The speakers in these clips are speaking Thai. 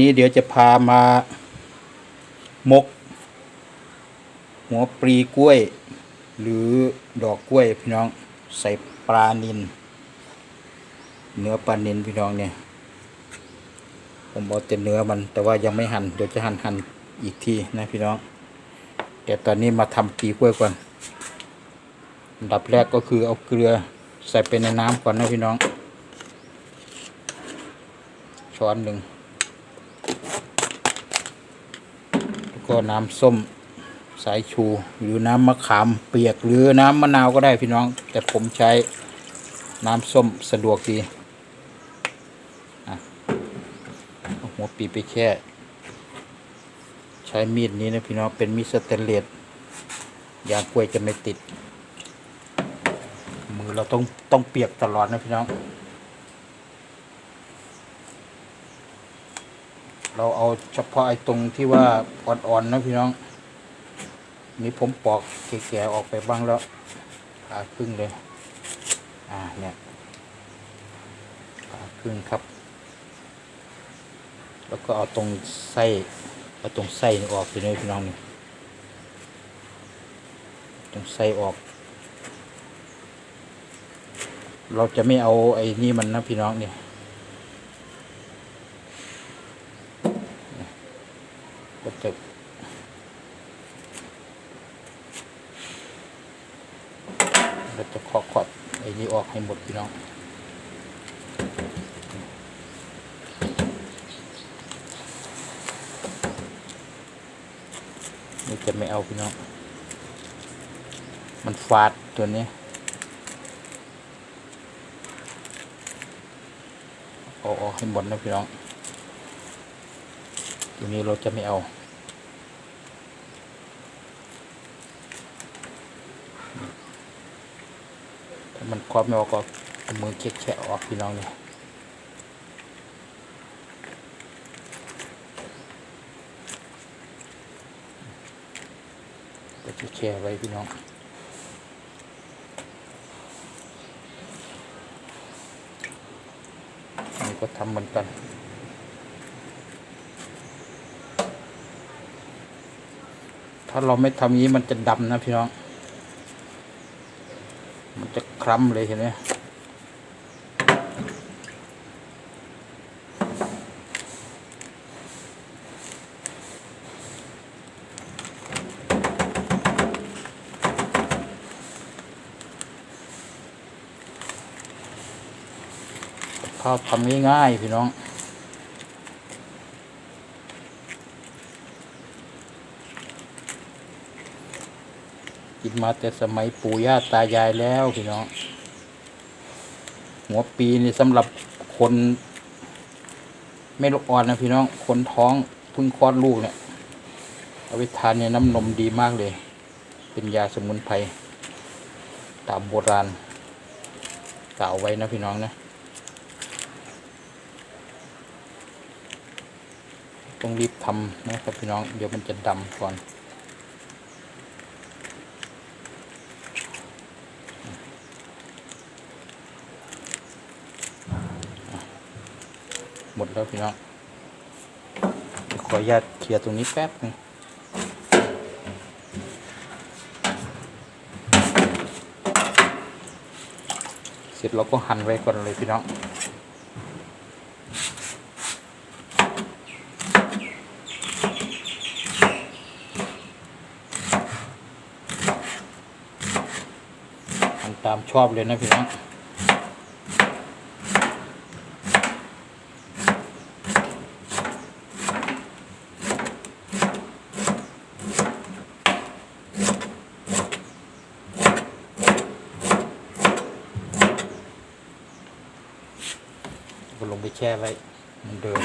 นี้เดี๋ยวจะพามา มก หัวปลีกล้วย หรือดอกกล้วยพี่น้องใส่ปลานินเนื้อปลานินพี่น้องเนี่ยผมเอาแต่เนื้อมัน แต่ว่ายังไม่หัน่นเดี๋ยวจะหั่นหั่นอีกทีนะพี่น้องแต่ตอนนี้มาทำปลีกล้วยก่อนอันดับแรกก็คือเอาเกลือใส่ไปในน้ำก่อนนะพี่น้องช้อนหนึ่ง แล้ว ก็น้ำส้มสายชู หรือน้ำมะขามเปียกหรือน้ำมะนาวก็ได้พี่น้อง แต่ผมใช้น้ำส้มสะดวกดีอะเอาหัวปีไปแค่ ใช้มีดนี้นะพี่น้องเป็นมีดสเตนเลสยางกล้วยจะไม่ติด มือเราต้องต้องเปียกตลอดนะพี่น้อง เราเอาเฉพาะไอ้ตรงที่ว่าอ่อนๆนะพี่น้อง นี่ผมปอกแก่ๆออกไปบ้างแล้วผ่าครึ่งเลย อ่าเนี่ยผ่าครึ่งครับ แล้วก็เอาตรงไส้เอาตรงไส้ออกไปเลยพี่น้องนี่ตรงไส้ออก เราจะไม่เอาไอ้นี่มันนะพี่น้องเนี่ย ก็ จะเราจะเคาะขอดไอ้นี้ออกให้หมดพี่น้องนี่จะไม่เอาพี่น้อง มันฟาดตัวนี้เอาออกให้หมดนะพี่น้องทีนี้เราจะไม่เอา ถ้ามัน ครอบไม่ออกก็เอามือเช็ดแฉะออกพี่น้องเลยก็จะแช่ไว้พี่น้องนี่ก็ทำเหมือนกันถ้าเราไม่ทำยี้มันจะดำนะพี่น้อง คล้ำเลยเห็นไหมข้าวทำง่ายๆพี่น้อง กินมาแต่สมัยปู่ย่าตายายแล้วพี่น้องหัวปีนี่สำหรับคนไม่ลูกอ่อนนะพี่น้อง คนท้องเพึ่งคลอดลูกเนี่ยเอาไปทานเนี่ยน้ำนมดีมากเลย เป็นยาสมุนไพรตามโบราณกล่าวไว้นะพี่น้องนะต้องรีบทำนะครับพี่น้อง เดี๋ยวมันจะดำก่อน หมดแล้วพี่น้องขออนุญาตเคลียร์ตรงนี้แป๊บหนึงเสร็จเราก็หั่นไว้ก่อนเลยพี่น้องหั่นตามชอบเลยนะพี่น้อง น แช่ไว้เหมือนเดิม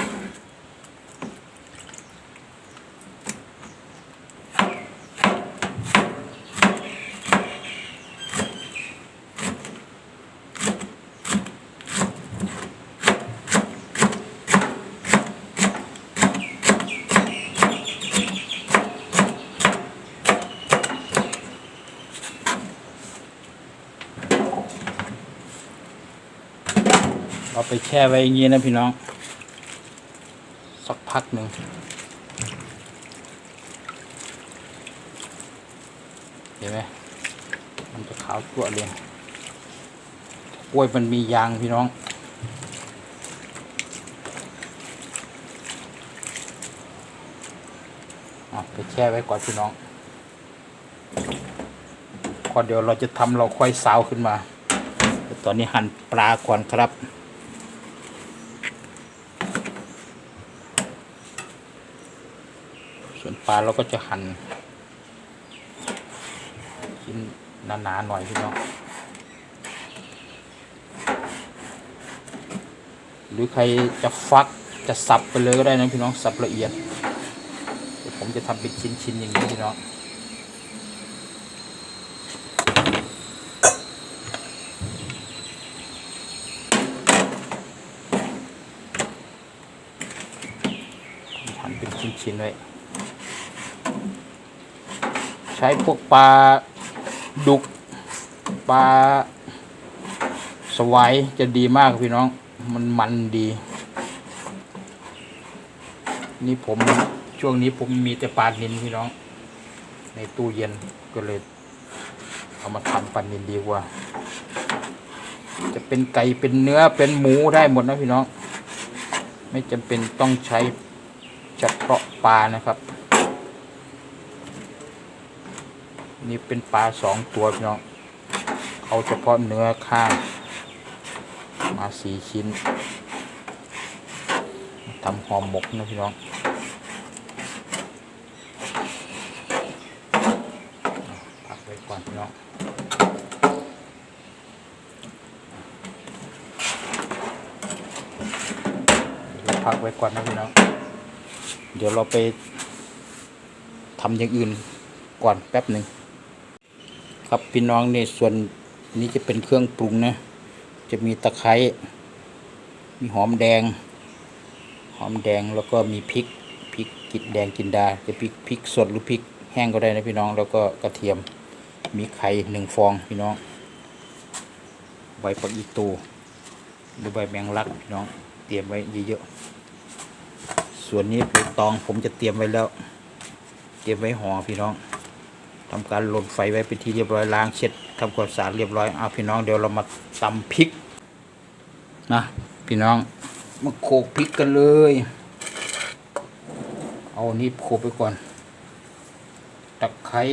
แช่ไว้อย่างนี้นะพี่น้อง สักพักหนึ่งเห็นไหมมันจะขาวจั่วเลยกล้วยมันมียางพี่น้องอไปแช่ไว้ก่อนพี่น้องพอเดี๋ยวเราจะทำเราค่อยซาวขึ้นมาแต่ตอนนี้หั่นปลาก่อนครับ ส่วน ปลาเราก็จะหั่นชิ้นหนาๆหน่อยพี่น้องหรือใครจะฟักจะสับไปเลยก็ได้นะพี่น้องสับละเอียดผมจะทำเป็นชิ้นๆอย่างนี้พี่น้องหั่นเป็นชิ้นๆไว้ ช้พวกปลาดุกปลาสวายจะดีมากพี่น้อง มันมันดี นี่ผมช่วงนี้ผมมีแต่ปลานินพี่น้อง ในตู้เย็นก็เลย เอามาทำปลานินดีกว่า จะเป็นไก่เป็นเนื้อเป็นหมูได้หมดนะพี่น้อง ไม่จำเป็นต้องใช้เฉพาะปลานะครับ นี่เป็นปลาสองตัวพี่น้องเอาเฉพาะเนื้อข้าง มาสี่ชิ้นทำหอมหมกนะพี่น้องพักไว้ก่อนพี่น้องพักไว้ก่อนนะพี่น้อง เดี๋ยวเราไปทำอย่างอื่นก่อนแป๊บหนึ่ง ครับพี่น้องนี่ส่วนนี้จะเป็นเครื่องปรุงนะ จะมีตะไคร้มีหอมแดง หอมแดงแล้วก็มีพริกพริกกิดแดงกินดา จะพริกพริกสดหรือพริกแห้งก็ได้นะพี่น้องแล้วก็กระเทียมมีไข่หนึ่งฟองพี่น้อง ใบผักอีตูหรือใบแมงลักพี่น้องเตรียมไว้เยอะๆส่วนนี้ปูตองผมจะเตรียมไว้แล้ว เตรียมไว้ห่อพี่น้อง ทำการหล่นไฟไว้เป็นที่เรียบร้อยล้างเช็ดทำความสะอาดเรียบร้อยเอาพี่น้องเดี๋ยวเรามาตำพริกนะพี่น้องมาโขกพริกกันเลย เอานี่โขกไปก่อนตะไคร้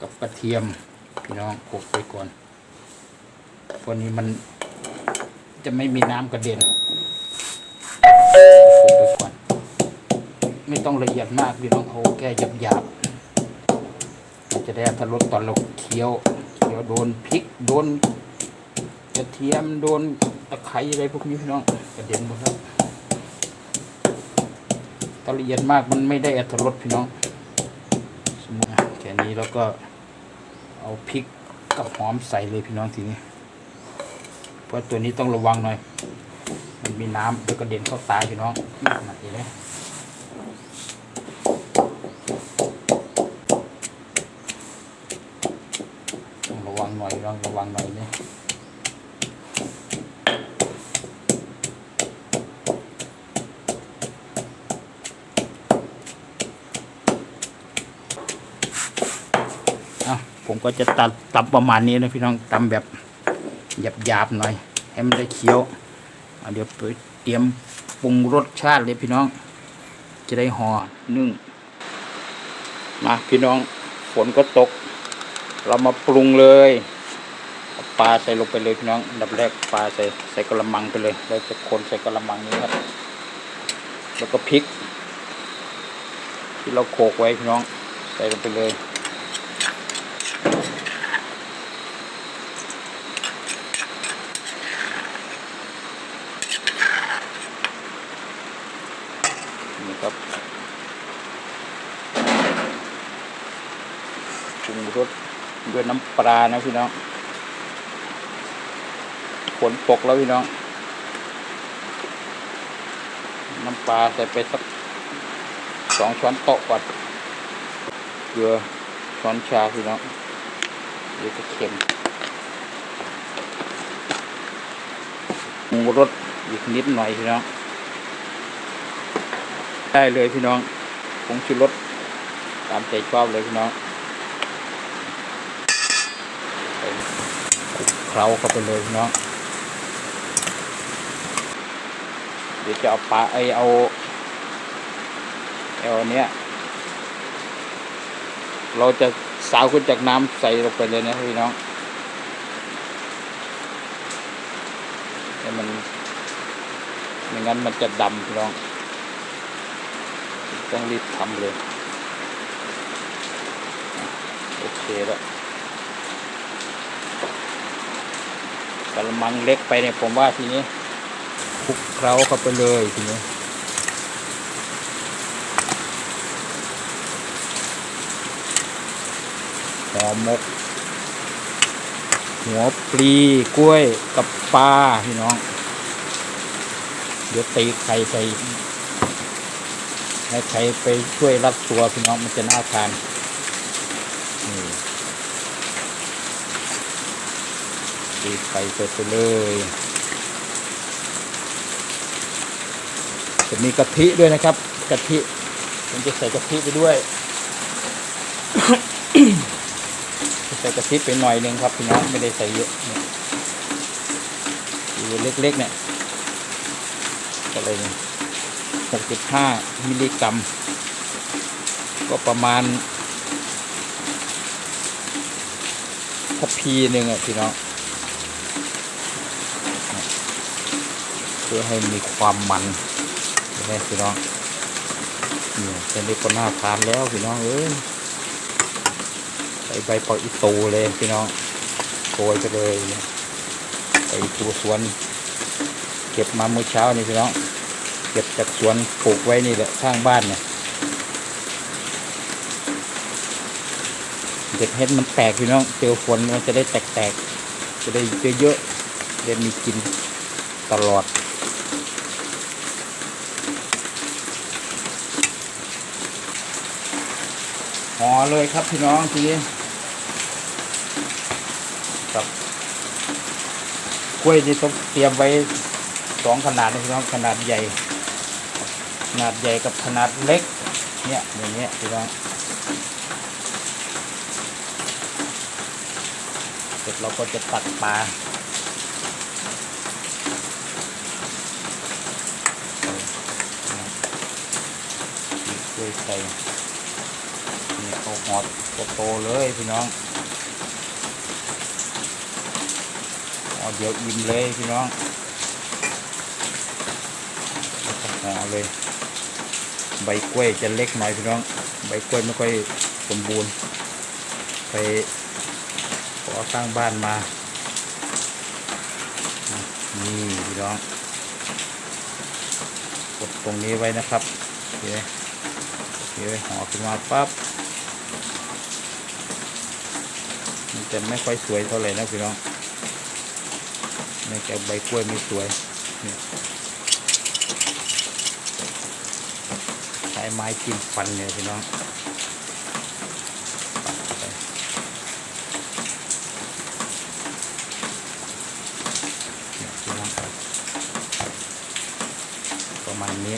กับกระเทียม พี่น้องโขกไปก่อนเพราะนี้มันจะไม่มีน้ำกระเด็นโขลกไปก่อน ไม่ต้องละเอียดมากพี่น้องเอาแค่หยาบๆมันจะได้ทรสตอนเราเคี้ยวเคี้ยวโดนพริกโดนกระเทียมโดนตะไคร้อะไรพวกนี้พี่น้องกระเด็นหมดแล้วถ้าละเอียดมากมันไม่ได้อรรถรสพี่น้อง สมมติแค่นี้แล้วก็เอาพริกกับหอมใส่เลยพี่น้องทีนี้ เพราะตัวนี้ต้องระวังหน่อย มันมีน้ำเดี๋ยวกระเด็นเข้าตาพี่น้องนั่นเองเลย ต้องระวังหน่อยต้องระ วังหน่อยนี่ผมก็จะตัดตับประมาณนี้นะพี่น้องตำแบบหยาบๆหน่อย ให้มันได้เคี้ยวเดี๋ยวเตรียมปรุงรสชาติเลยพี่น้อง จะได้ห่อนึ่งมาพี่น้องฝนก็ตก เรามาปรุงเลย ปลาใส่ลงไปเลยพี่น้องดับแรกปลาใส่ใส่กระมังไปเลยแล้วจะคนใส่กระมังนี้ครับ แล้วก็พริก ที่เราโขกไว้พี่น้องใส่ลงไปเลยนี่ครับปรุงรสด้วยน้ำปลานะพี่น้อง นตกแล้วพี่น้อง น้ำปลาใส่ไปสักสองช้อนโต๊ะก่อนเกลือช้อนชาพี่น้องเดี๋ยวจะเค็มปรุงรสอีกนิดหน่อยพี่น้อง ได้เลยพี่น้องผงชูรสตามใจชอบเลยพี่น้องคลุกเคล้าเข้าไปเลยพี่น้อง เดี๋ยวจะเอาปลาไอเอาเอาอันเนี้ยเราจะสาวขึ้นจากน้ำใส่ลงไปเลยนะพี่น้องให้มันไม่งั้นมันจะดำพี่น้อง ต้องรีบทำเลย โอเคแล้วกระมังเล็กไปเนี่ยผมว่าทีนี้ คลุกเคล้าเข้าไปเลยทีนี้หอมมก หัวปลีกล้วยกับปลาพี่น้อง เดี๋ยวตีไข่ใส่ให้ใครไปช่วยรับตัวพี่น้องมันจะน่าทานนี่ตีไข่ใส่ไปเลย จะมีกะทิด้วยนะครับกะทิผมจะใส่กะทิไปด้วยใส่กะทิไปหน่อยนึงครับพี่น้องไม่ได้ใส่เยอะเนี่ยอยู่เล็กๆเนี่ยอะไรเนี่ย6.5มิลลิกรัม ก็ประมาณทัพพีหนึ่งอะพี่น้องเพื่อให้มีความมัน ใช่ไหมพี่น้องนี่แค่นี้ก็น่าทานแล้วพี่น้องเอ้ยใส่ใบปออีตูเลยพี่น้องโกยไปเลยไปตัวสวน เก็บมาเมื่อเช้านี่พี่น้อง เก็บจากสวนปลูกไว้นี่แหละข้างบ้านเนี่ยเด็ดเห็ดมันแตกพี่น้องเจอฝนมันจะได้แตกๆจะได้เยอะๆได้มีกินตลอด เลยครับพี่น้องทีนี้ครับกล้วยที่ต้องเตรียมไว้สองขนาดนะพี่น้องขนาดใหญ่ ขนาดใหญ่กับขนาดเล็ก เนี่ยอย่างเงี้ยพี่น้องเสร็จเราก็จะตัดปลากล้วยใส่ นี่เขาหอดโตเลยพี่น้องเอาเดี๋ยวอิ่มเลยพี่น้องห่อเลย ใบกล้วยจะเล็กหน่อยพี่น้อง ใบกล้วยไม่ค่อยสมบูรณ์ ไปขอสร้างบ้านมา นี่พี่น้อง กดตรงนี้ไว้นะครับโอเคโอเคห่อขึ้นมาปั๊บ มันจะไม่ค่อยสวยเท่าไหร่นะพี่น้องในแกใบกล้วยไม่สวยเนี่ยใช้ไม้จิ้มฟันเนี่ยพี่น้องปัดไปเนี่ยพี่น้องประมาณนี้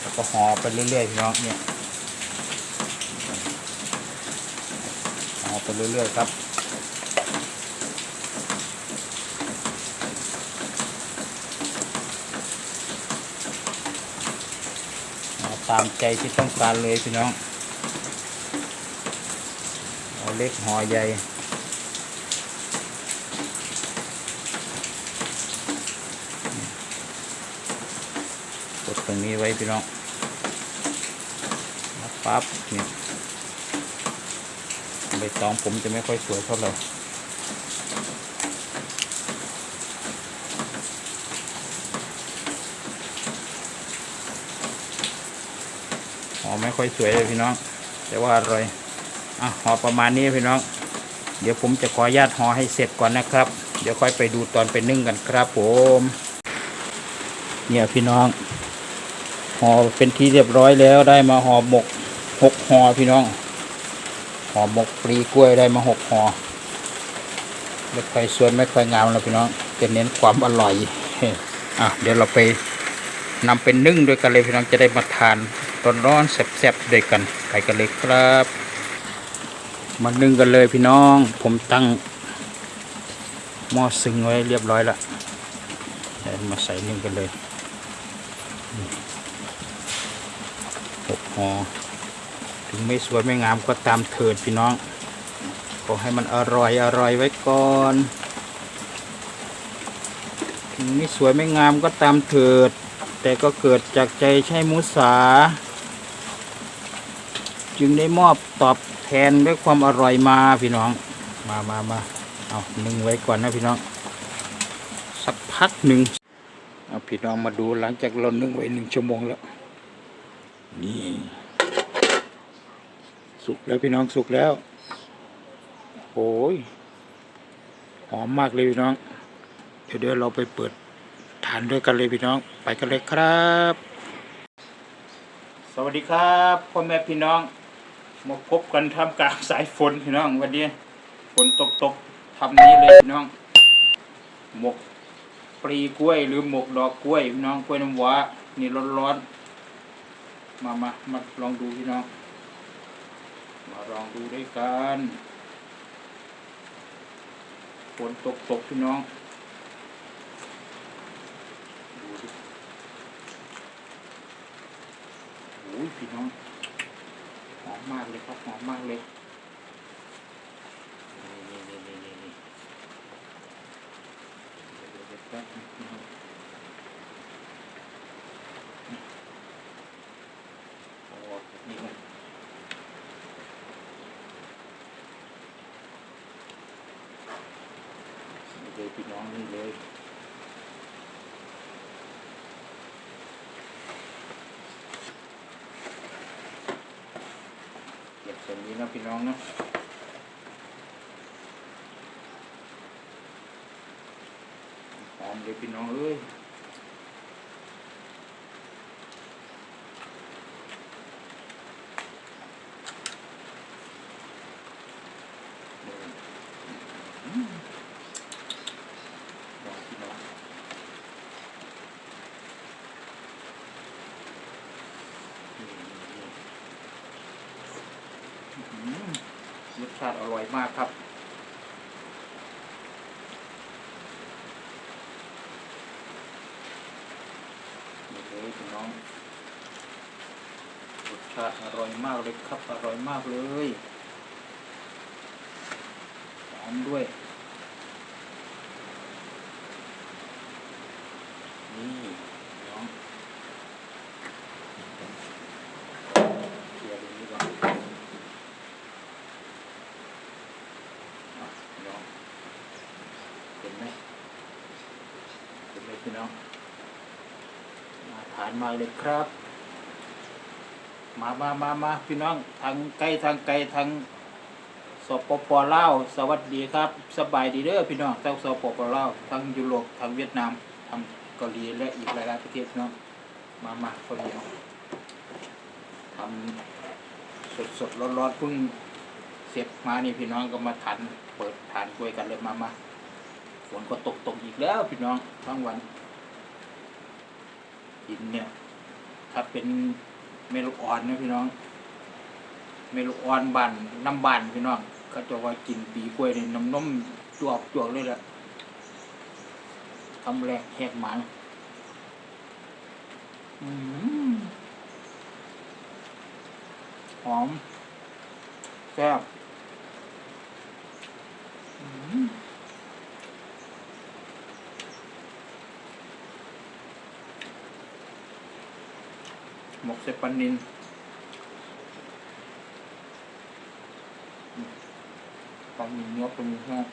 แล้วก็ห่อไปเรื่อยๆพี่น้องเนี่ยห่อ ไปเรื่อยๆครับตามใจที่ต้องการเลยพี่น้อง เอาเล็กห่อใหญ่กดตรงนี้ไว้พี่น้องปั๊บเนี่ย ใบตองผมจะไม่ค่อยสวยเท่าไหร่ไม่ค่อยสวยเลยพี่น้อง แต่ว่าอร่อยอะห่อประมาณนี้พี่น้อง เดี๋ยวผมจะขออนุญาตห่อให้เสร็จก่อนนะครับ เดี๋ยวค่อยไปดูตอนไปนึ่งกันครับผม เนี่ยพี่น้องห่อเป็นที่เรียบร้อยแล้วได้มาห่อหมกหกห่อพี่น้อง อหมกปลีกล้วยได้มาหกห่อไม่ค่อยสวยไม่ค่อยงามแล้วพี่น้องจะเน้นความอร่อยอะเดี๋ยวเราไปนำเป็นนึ่งด้วยกันเลยพี่น้องจะได้มาทานตอนร้อนๆแซ่บๆด้วยกันไปกันเลยครับ มานึ่งกันเลยพี่น้อง ผมตั้งหม้อซึ้งไว้เรียบร้อยแล้วมาใส่นึ่งกันเลยหกห่อ ถึงไม่สวยไม่งามก็ตามเถิดพี่น้อง ขอให้มันอร่อยอร่อยไว้ก่อนถึงไม่สวยไม่งามก็ตามเถิด แต่ก็เกิดจากใจใช่มุสา จึงได้มอบตอบแทนด้วยความอร่อยมาพี่น้อง มามามาเอานึ่งไว้ก่อนนะพี่น้อง สักพักหนึ่งเอาพี่น้องมาดูหลังจากเรานึ่งไว้หนึ่งชั่วโมงแล้ว นี่ สุกแล้วพี่น้องสุกแล้วโอ้ยหอมมากเลยพี่น้อง เดี๋ยวเดี๋ยวเราไปเปิดทานด้วยกันเลยพี่น้อง ไปกันเลยครับ สวัสดีครับพ่อแม่พี่น้อง มาพบกันทำกลางสายฝนพี่น้องวันนี้ฝนตกตกทำนี้เลยพี่น้อง หมกปลีกล้วยหรือหมกดอกกล้วยพี่น้องกล้วยน้ำว้านี่ร้อนๆมามามาลองดูพี่น้อง ลองดูด้วยกันฝนตกตกพี่น้องดูดิโอ้ยพี่น้องหอมมากเลยครับหอมมากเลยนี่นี่นี่นี่นี่เดี๋ยวเดี๋ยวแป๊บนึงนะครับเอาออกจากนี่ก่อนนี่เลยพี่น้องนี่เลยเก็บส่วนนี้นะพี่น้องนะหอมเลยพี่น้องเอ้ย อืมลองพี่น้องนี่นี่นี่อื้อหือรสชาติอร่อยมากครับ นี่เลยพี่น้องรสชาติอร่อยมากเลยครับ อร่อยมากเลยหอมด้วย นี่น้องเคลียร์ตรงนี้ก่อนอะน้องเห็นไหมเห็นไหมพี่น้องมาทานมา เลยครับ มามามามาพี่น้องทางไกลทางไกลทางสปปลาวสวัสดีครับ สบายดีเด้อพี่น้องทั้งสปปลาวทั้งยุโรปทั้งเวียดนามทั้งเกาหลีและอีกหลายๆประเทศพี่น้องมามาคนเดียวทำสดสดร้อนร้อนเพิ่งเสร็จมานี่พี่น้องก็มาทานเปิดทานกล้วยกันเลยมามาฝนก็ตกตกอีกแล้วพี่น้องทั้งวันหินเนี่ย ถ้าเป็นเมลูกอ่อนนะพี่น้อง เมลูกอ่อนบานน้ำบานพี่น้องเขาจะว่ากินปีกล้วยในน้ำนมจวกจวกเลยแหละทำแรกแหกหมันอหอมแซ่บอื หมกเซปานินปลาหมี่เนื้อเป็นแห้ง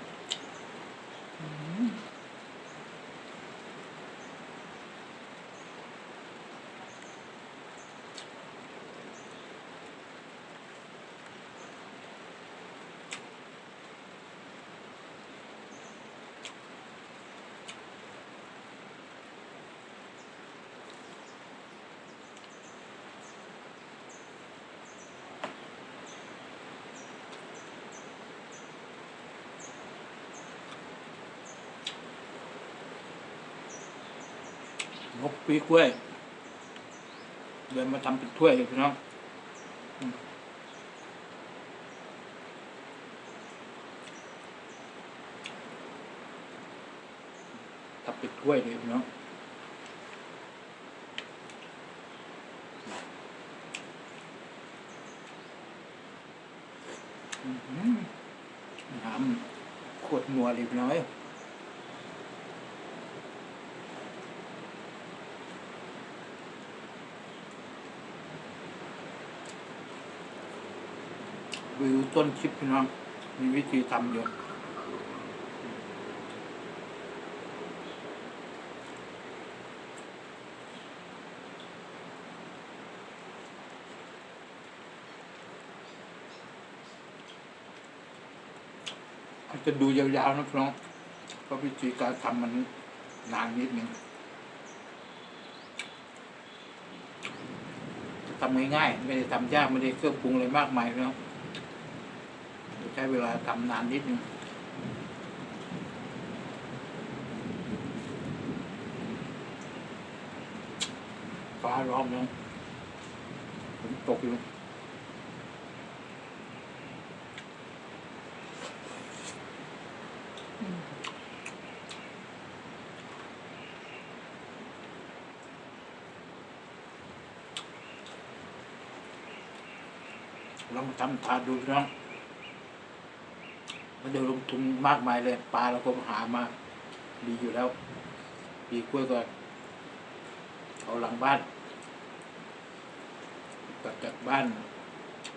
อืมมกปีกล้วยเดินมาทำเป็นถ้วยเลยพี่น้องทำเป็นถ้วยเลยพี่น้องหือน้ำโคตรนัวเลยพี่น้องเอ้ย วิว ต้นคลิปพี่น้อง มีวิธีทำอยู่อาจจะดูยาวๆนะพี่น้องเพราะวิธีการทำมันนานนิดนึงทำง่ายๆไม่ได้ทำยากไม่ได้เครื่องปรุงอะไรมากมายน้องใช้เวลาทำนานนิดนึงฟ้าร้องนะฝนตกอยู่ลองทำทานดูน้อ มันเดี๋ยวลงทุนมากมายเลยปลาเราก็หามาดีอยู่แล้วปีกล้วยก็เอาหลังบ้านกลับจากบ้าน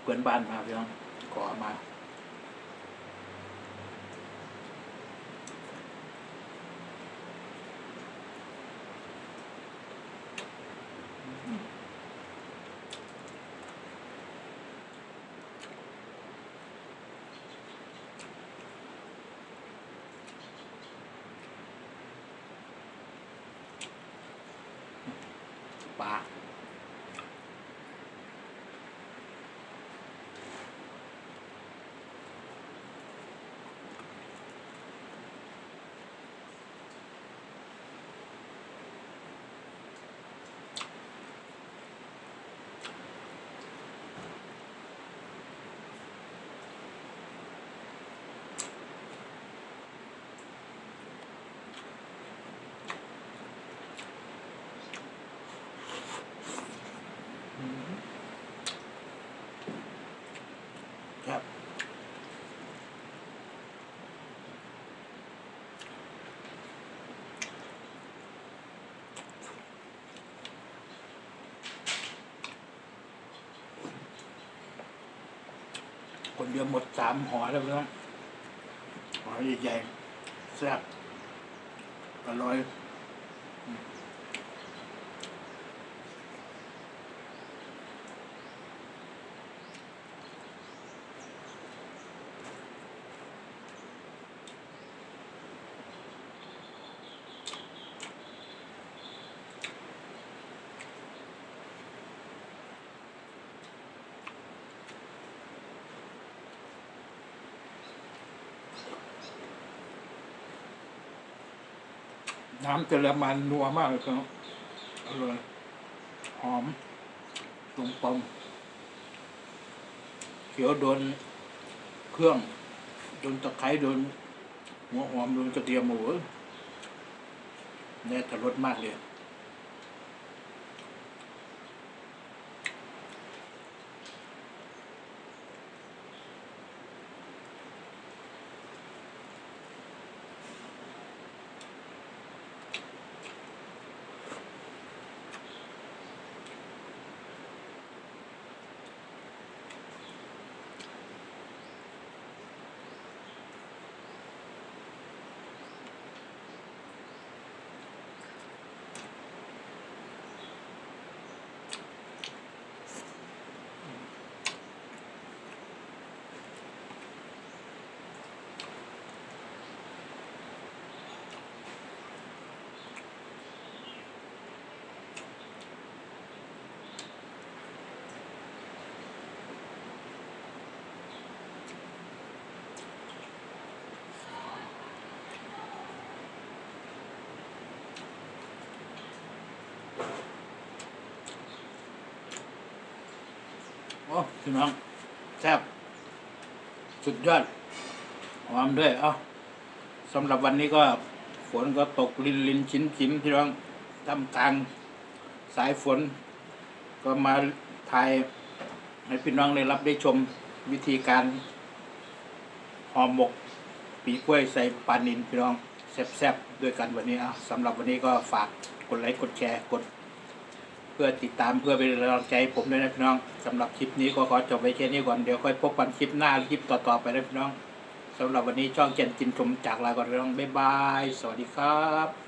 เพื่อนบ้านมาพี่น้องขอมา คนเดียวหมดสามห่อแล้วพี่น้องห่อใหญ่ๆแซ่บอร่อย น้ำจะลมันนัวมากเลยครับอร่อยหอมตรงปอมเขียวโดนเครื่อง โดนตะไคร้โดนหัวหอมโดนกระเทียมหมูแน่ทรสมากเลย อ้พี่น้องแซ่บสุดยอดหอมด้วย เอ้าสำหรับวันนี้ก็ฝนก็ตกลินลินชิ้นชิ้นพี่น้องทำกลางสายฝน ก็มาถ่ายให้พี่น้องได้รับได้ชมวิธีการห่อหมก ปีกล้วยใส่ปลานินพี่น้องแซ่บๆด้วยกันวันนี้อะสำหรับวันนี้ก็ฝากกดไลค์กดแชร์กด เพื่อติดตามเพื่อเป็นกำลังใจผมด้วยนะพี่น้องสำหรับคลิปนี้ก็ขอจบไว้แค่นี้ก่อนเดี๋ยวค่อยพบกันคลิปหน้าคลิปต่อๆไปนะพี่น้องสำหรับวันนี้ช่องเจนจินชมจากลาก่อนพี่น้องบ๊ายบาย สวัสดีครับ